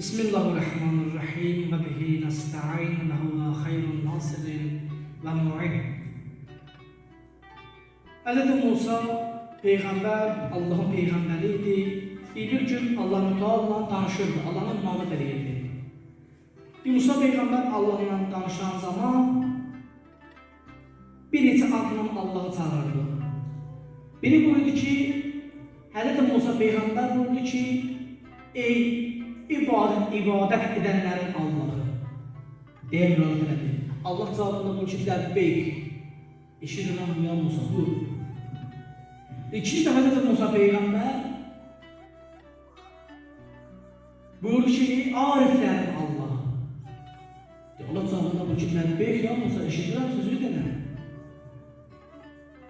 Bismillahirrahmanirrahim ve bihi nesta'in ve huve hayrun nasirin ve mu'in. Hz. Musa Peyğəmbər, Allahın Peyğəmbəri idi. Bir gün Allah-u Teala danışırdı, Allahın namı verirdi. Musa Peyğəmbər Allahla danışan zaman bir neçə adla Allahı çağırdı. Biri buyurdu ki, Hz. Musa Peyğəmbər buyurdu ki, ey ibadət, ibadət edənlərin Allahı. Deyə müraciət elədi. Allah cavabında buyurdu ki, ləbbeyk. Eşidirəm ya Musa, buyur. İkinci dəfə Hz. Musa peyğəmbər buyurdu ki, ariflərin Allahı. Allah cavabında buyurdu ki, ləbbeyk ya Musa, eşidirəm sözü denə.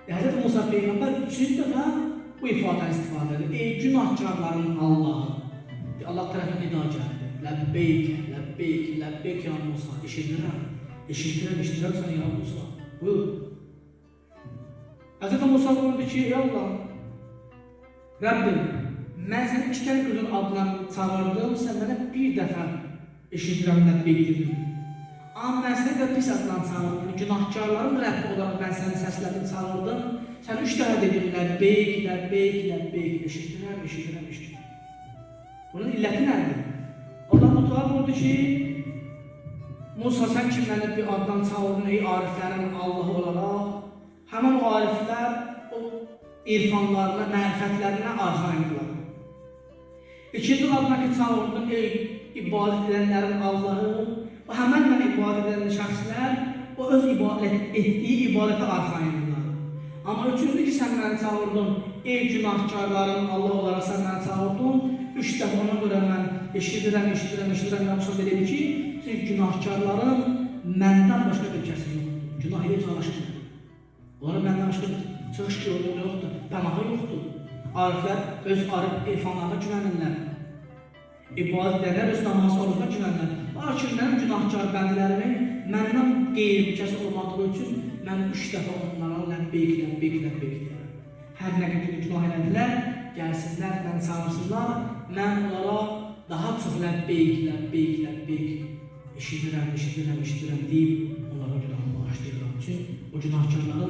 Hz. Musa peyğəmbər üçüncü dəfə bu ifadən istifadə edir. Ey günahkarların Allahı. Allah tərəfindən nida gəldi. Ləbbeyk, ləbbeyk, ləbbeyk ya Musa. Eşidirəm, eşidirəm, eşidirəm sən ya Musa. Buyur. Hz. Musa buyurdu ki, ey Allah, Rəbbim, mən səni iki dənə gözəl adla çağırdım, sən mənə bir dəfə eşidirəm, ləbbeyk dedim. Amma mən səni də pis adla çağırdım, günahkarların Rəbbi olaraq mən səni səslədim, çağırdım. Sən üç dəfə dedin, ləbbeyk, ləbbeyk, ləbbeyk, eşidirəm, eşidirəm, eşidirəm. Bunun illəti nədir? Allah Mutlaq buyurdu ki, Musa sən ki məni bir addan çağırdın ey ariflərin Allahı olaraq, həmin o ariflər o irfanlarına, mərifətlərinə arxayındılar. İkinci adına ki çağırdın ey ibadət edənlərin Allahı, o həmən mən ibadət edən şəxslər o öz ibadət etdiyi ibadətə arxayındılar. Amma üçüncü ki sən məni çağırdın, ey günahkarların Allah olaraq sən məni çağırdın, üç dəfə ona görə mən eşidirəm, eşidirəm, eşidirəm, yanlış dedi ki, siz günahkarların məndən başqa bir kəsi yoxdur. Günah edib çalışmır. Onların məndən başqa bir çıxış yolu yoxdur, pənahı yoxdur. Ariflər öz arif irfanlarına güvənirlər. İbadət edənlər öz namazı orucuna güvənirlər. Lakin mənim günahkar bəndlərimin məndən qeyri kəs olmadığı üçün mən üç dəfə onlara ləbbeyk, ləbbeyk, ləbbeyk deyirəm. Hər nə qədər günah elədilər, gəlsinlər, məni çağırsınlar, mən onlara daha çox ləbbeyk, ləbbeyk, ləbbeyk eşidirəm, eşidirəm, eşidirəm deyib onlara günahımı bağışlayıram. Çünki o günahkarların